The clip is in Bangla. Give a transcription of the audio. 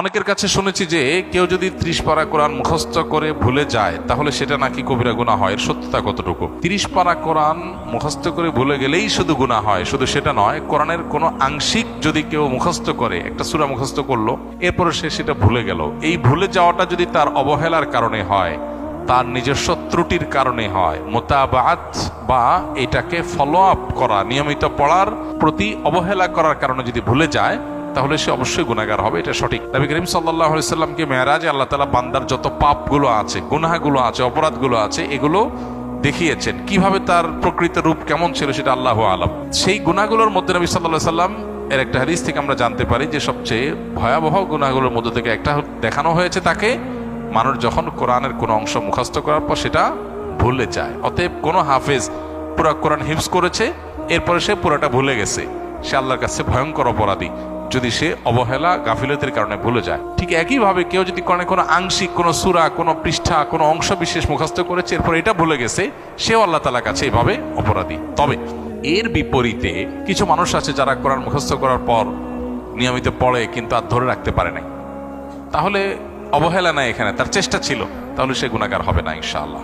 অনেকের কাছে শুনেছি যে কেউ যদি ত্রিশ পারা কোরআন মুখস্থ করে ভুলে যায়, তাহলে সেটা নাকি কবিরা গুণা হয় এর সত্যতা কতটুকু? ত্রিশ পারা কোরআন মুখস্থ করে ভুলে গেলেই শুধু গুণা হয়, শুধু সেটা নয়, কোরআনের কোনো আংশিক যদি কেউ মুখস্থ করে, একটা সুরা মুখস্থ করল, এরপরে সে সেটা ভুলে গেল। এই ভুলে যাওয়াটা যদি তার অবহেলার কারণে হয়, তার নিজস্ব ত্রুটির কারণে হয়, মোতাবাত বা এটাকে ফলো আপ করা, নিয়মিত পড়ার প্রতি অবহেলা করার কারণে যদি ভুলে যায় তাহলে সে অবশ্যই গুণাগার হবে, এটা সঠিক। নবী করিম সাল্লাহ সাল্লামকে মেয়ারাজে আল্লাহ তালা বান্দার যত পাপগুলো আছে, গুনাহগুলো আছে, অপরাধগুলো আছে, এগুলো দেখিয়েছেন। কীভাবে তার প্রকৃত রূপ কেমন ছিল সেটা আল্লাহ আলম। সেই গুণাগুলোর মধ্যে নবী সাল্লাহ সাল্লাম এর একটা হাদিস থেকে আমরা জানতে পারি যে সবচেয়ে ভয়াবহ গুণাগুলোর মধ্যে থেকে একটা দেখানো হয়েছে তাকে, মানুষ যখন কোরআনের কোনো অংশ মুখস্থ করার পর সেটা ভুলে যায়। অতএব কোনো হাফেজ পুরা কোরআন হিফজ করেছে, এরপরে সে পুরাটা ভুলে গেছে। সে আল্লাহর কাছে ভয়ঙ্কর অপরাধী। যদি সে অবহেলা গাফিলতির কারণে ভুলে যায়, ঠিক একইভাবে কেউ যদি কোরআনে কোনো আংশিক, কোনো সুরা, কোনো পৃষ্ঠা, কোনো অংশ বিশেষ মুখস্থ করেছে, এরপর এটা ভুলে গেছে, সেও আল্লাহ তালার কাছে এভাবে অপরাধী। তবে এর বিপরীতে কিছু মানুষ আছে যারা কোরআন মুখস্থ করার পর নিয়মিত পড়ে কিন্তু আর ধরে রাখতে পারে নাই। তাহলে অবহেলা নাই এখানে, তার চেষ্টা ছিল, তাহলে সে গুণাগার হবে না ইনশাআল্লাহ।